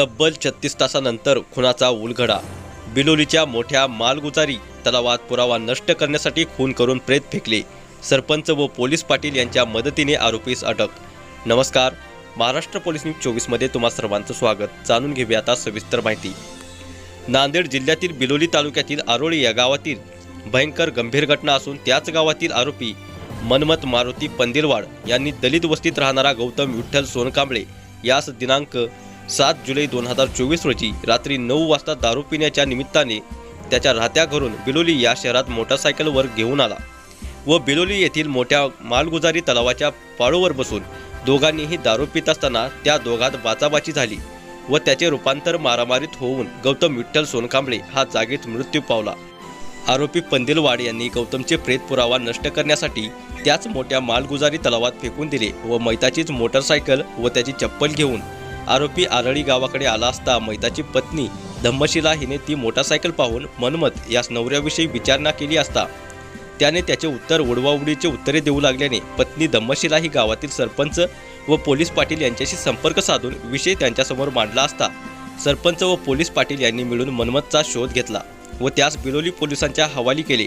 तब्बल छत्तीस तासानंतर खुनाचा उलगडा. बिलोलीच्या मोठ्या मालगुजारी तलावात पुरावा नष्ट करण्यासाठी खून करून प्रेत फेकले. सरपंच व पोलीस पाटील यांच्या मदतीने आरोपीस अटक. नमस्कार महाराष्ट्र पोलीस न्यूज चोवीसमध्ये तुम्हा सर्वांचं स्वागत. जाणून घेऊया आता सविस्तर माहिती. नांदेड जिल्ह्यातील बिलोली तालुक्यातील आरोळी या गावातील भयंकर गंभीर घटना असून त्याच गावातील आरोपी मनमत मारुती पंदिलवाड यांनी दलित वस्तीत राहणारा गौतम विठ्ठल सोनकांबळे यास दिनांक सात जुलै दोन हजार चोवीस रोजी रात्री नऊ वाजता दारू पिण्याच्या निमित्ताने त्याच्या राहत्या घरून बिलोली या शहरात मोटरसायकलवर घेऊन आला व बिलोली येथील मोठ्या मालगुजारी तलावाच्या पाळोवर बसून दोघांनीही दारू पित असताना त्या दोघात बाचाबाची झाली व त्याचे रूपांतर मारामारीत होऊन गौतम विठ्ठल सोनकांबळे हा जागीच मृत्यू पावला. आरोपी पंदिलवाड यांनी गौतमचे प्रेत पुरावा नष्ट करण्यासाठी त्याच मोठ्या मालगुजारी तलावात फेकून दिले व मैताचीच मोटरसायकल व त्याची चप्पल घेऊन आरोपी आरळी गावाकडे आला असता मैताची पत्नी धम्मशिला हिने ती मोटारसायकल पाहून मनमत यास नवऱ्याविषयी विचारणा केली असता. त्याने त्याचे उत्तर उडवाउडीचे उत्तरे देऊ लागल्याने पत्नी धम्मशिला ही गावातील सरपंच व पोलीस पाटील यांच्याशी संपर्क साधून विषय त्यांच्यासमोर मांडला असता. सरपंच व पोलीस पाटील यांनी मिळून मनमतचा शोध घेतला व त्यास बिलोली पोलिसांच्या हवाली केले.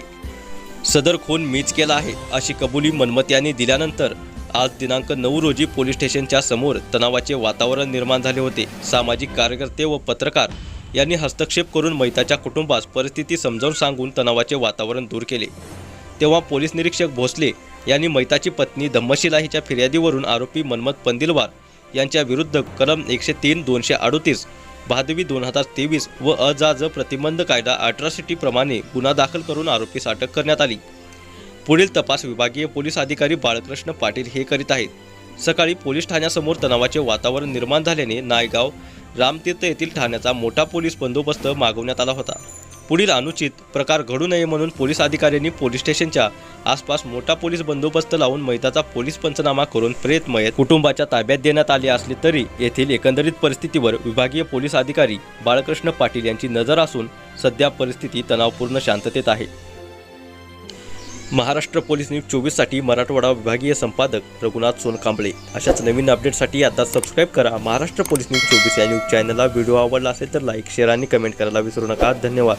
सदर खून मीच केला आहे अशी कबुली मनमत यांनी दिल्यानंतर आज दिनांक नऊ रोजी पोलीस स्टेशनच्या समोर तणावाचे वातावरण निर्माण झाले होते. सामाजिक कार्यकर्ते व पत्रकार यांनी हस्तक्षेप करून मैताच्या कुटुंबास परिस्थिती समजावून सांगून तणावाचे वातावरण दूर केले. तेव्हा पोलीस निरीक्षक भोसले यांनी मैताची पत्नी धम्मशिला हिच्या फिर्यादीवरून आरोपी मन्मथ पंदिलवार यांच्या विरुद्ध कलम एकशे तीन दोनशे अडोतीस भादवी दोन हजार तेवीस व अजाज प्रतिबंध कायदा अट्रॉसिटी प्रमाणे गुन्हा दाखल करून आरोपीस अटक करण्यात आली. पुढील तपास विभागीय पोलीस अधिकारी बाळकृष्ण पाटील हे करीत आहेत. सकाळी पोलीस ठाण्यासमोर तणावाचे वातावरण निर्माण झाल्याने नायगाव रामतीर्थ येथील ठाण्याचा मोठा पोलीस बंदोबस्त मागवण्यात आला होता. पुढील अनुचित प्रकार घडू नये म्हणून पोलीस अधिकाऱ्यांनी पोलीस स्टेशनच्या आसपास मोठा पोलीस बंदोबस्त लावून मैताचा पोलीस पंचनामा करून प्रेत मयत कुटुंबाच्या ताब्यात देण्यात आले असले तरी येथील एकंदरीत परिस्थितीवर विभागीय पोलीस अधिकारी बाळकृष्ण पाटील यांची नजर असून सध्या परिस्थिती तणावपूर्ण शांततेत आहे. महाराष्ट्र पोलीस न्यूज चोवीससाठी मराठवाडा विभागीय संपादक रघुनाथ सोनकांबळे. अशाच नवीन अपडेटसाठी आता सबस्क्राईब करा महाराष्ट्र पोलीस न्यूज चोवीस या न्यूज चॅनलला. व्हिडिओ आवडला असेल तर लाईक शेअर आणि कमेंट करायला विसरू नका. धन्यवाद.